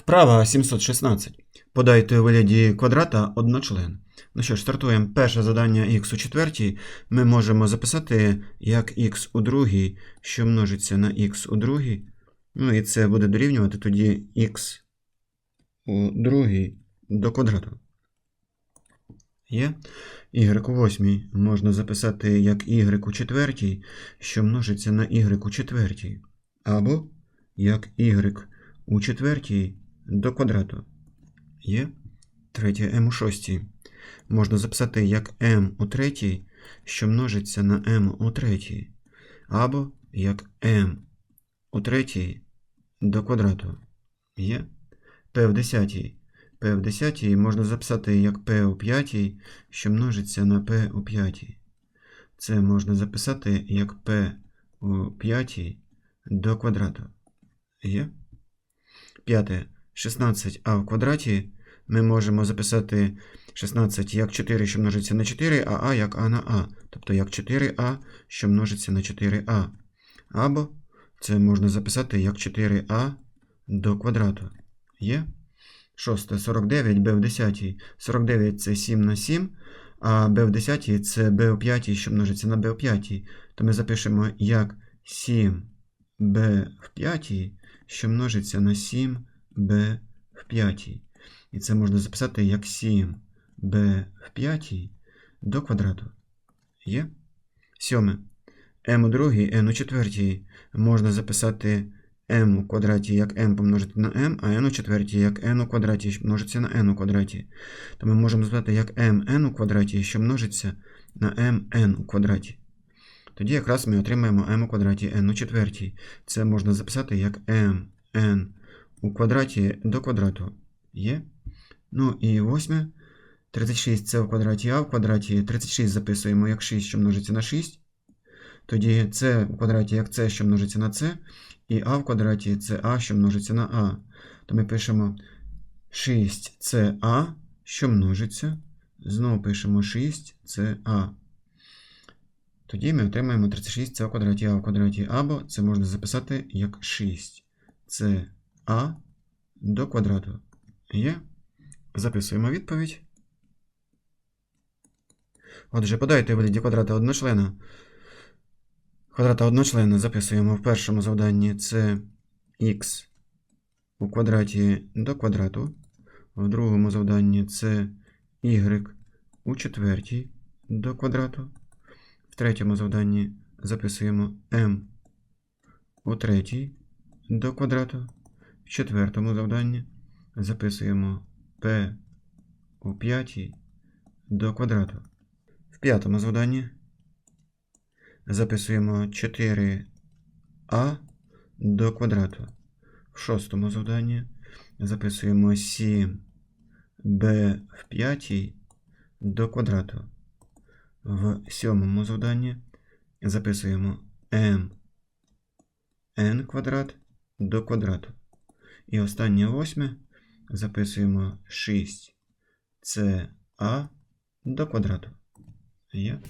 Вправа 716. Подайте у вигляді квадрата одночлен. Ну що ж, стартуємо. Перше завдання х у четвертій ми можемо записати як х у другій, що множиться на х у другій. Ну і це буде дорівнювати тоді х у другій до квадрату. Є. Y у восьмій можна записати як y у четвертій, що множиться на y у четвертій. Або як y у четвертій до квадрату. Є. Третє m у шостій. Можна записати як m у третій, що множиться на m у третій. Або як m у третій до квадрату. Є. p в десятій. p в десятій можна записати як p у п'ятій, що множиться на p у п'ятій. Це можна записати як p у п'ятій до квадрату. Є. П'яте. 16а в квадраті ми можемо записати 16 як 4, що множиться на 4, а а як а на а. Тобто як 4а, що множиться на 4а. Або це можна записати як 4а до квадрату. Є? Шосте. 49 b в 10. 49 це 7 на 7, а b в 10 це b у 5, що множиться на b у 5. То ми запишемо як 7b в 5, що множиться на 7b в 5. І це можна записати як 7b в 5 до квадрату. Є? Сьоме. m у другій, n у четвертій можна записати m у квадраті як m помножити на m, а n у четвертій як n у квадраті множиться на n у квадраті. То ми можемо записати як mn у квадраті, що множиться на mn у квадраті. Тоді якраз ми отримаємо m у квадраті n у четвертій. Це можна записати як mn у квадраті до квадрату. Є? Ну і восьме. 36 це в квадраті а в квадраті 36 записуємо як 6, що множиться на 6. Тоді це в квадраті як це, що множиться на це. І а в квадраті це а, що множиться на а. То ми пишемо 6 це а, що множиться. Знову пишемо 6 це а. Тоді ми отримаємо 36 це в квадраті а в квадраті, або це можна записати як 6 це а до квадрату. Є. Записуємо відповідь. Отже, подайте вигляді квадрата одночлена. Квадрата одночлена записуємо в першому завданні це х у квадраті до квадрату. В другому завданні це y у четвертій до квадрату. В третьому завданні записуємо m у третій до квадрату. Четвертому завданні записуємо p у п'ятій до квадрату. В п'ятому завданні записуємо 4а до квадрату. В шостому завданні записуємо 7b в п'ятій до квадрату. В сьомому завданні записуємо m n квадрат до квадрату. І останнє восьме записуємо 6 c a до квадрату. Є.